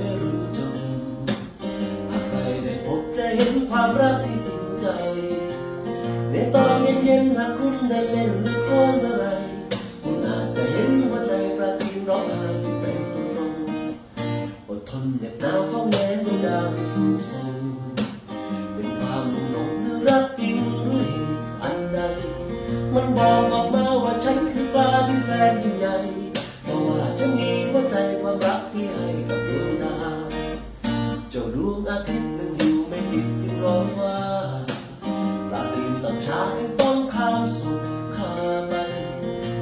ได้รู้จบหากใครได้พบจะเห็นความรักที่จริงใจ ในตอนเย็นๆหากคุณได้เล่นละครอะไร คุณอาจจะเห็นหัวใจประทีมร้องไห้ไปพร้ออดทนอย่าหนาวฟ้องแดดวงดาวที่สูงส่งเป็นความหลงหลหรือรักจริงหรือเหตุอันใดมันบอกออกมาว่าฉันคือปลาที่แสนยิ่งใหญ่เพราะว่าฉันมีหัวใจความรัก ตีนตอนเช้างต้องข้ามสุขข้าไป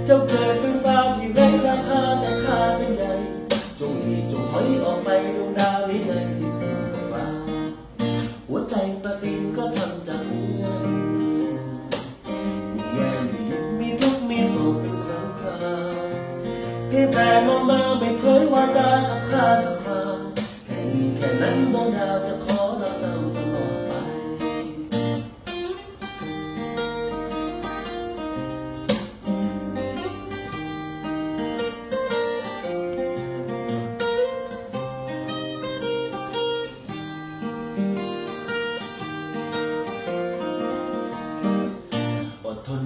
เจ้าเกิดเป็นปลาที่ไร้ราคาแต่ค่าเป็นใหญ่จงหลีกจงถอยออกไปดวงดาวนี้ไงที่คู่กับเราหัวใจปลาตีนก็ทำจากเนื้อดินมีแย่มียิ้มมีทุกมีโศกเป็นครั้งคราวเพียงแต่มามาไม่เคยว่าจากับข้าสักคราวแค่นี้แค่นั้นดวงดาวจะขอรั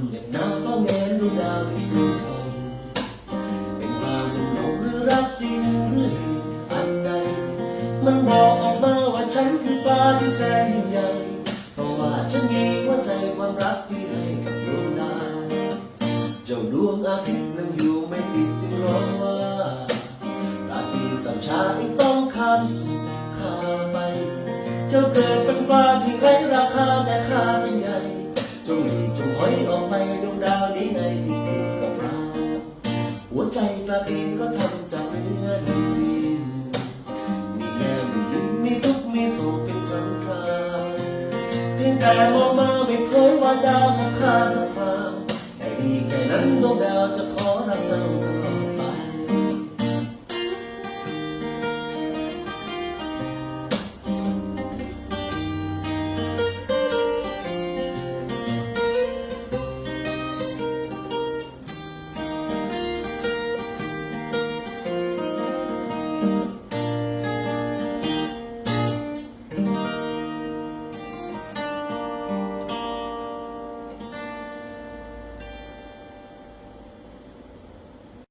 อดทนอย่างน้ำฟ้าแงนดูดาวที่สูงส่งเป็นความเป็นลมหรือรักจริงหรืออันใดมันบอกออกมาว่าฉันคือปลาที่แสนยิ่งใหญ่เพราะว่าฉันมีหัวใจความรักที่ให้กับดวงดาวเจ้าดวงอาทิตย์นั้นอยู่ไม่ติดจึงร้องว่าราตรีต่ำช้าอีกต้องข้ามสู่ข้าไป เจ้าเกิดเป็นปลาที่ไร้ราคาแต่ค่า หัวใจปลาตีนก็ทำจากเนื้อดินมีแง่มียิ้มมีทุกข์มีโศกเป็นครั้งคราวเพียงแต่มองมาไม่เคยว่าจะมาฆ่าสัก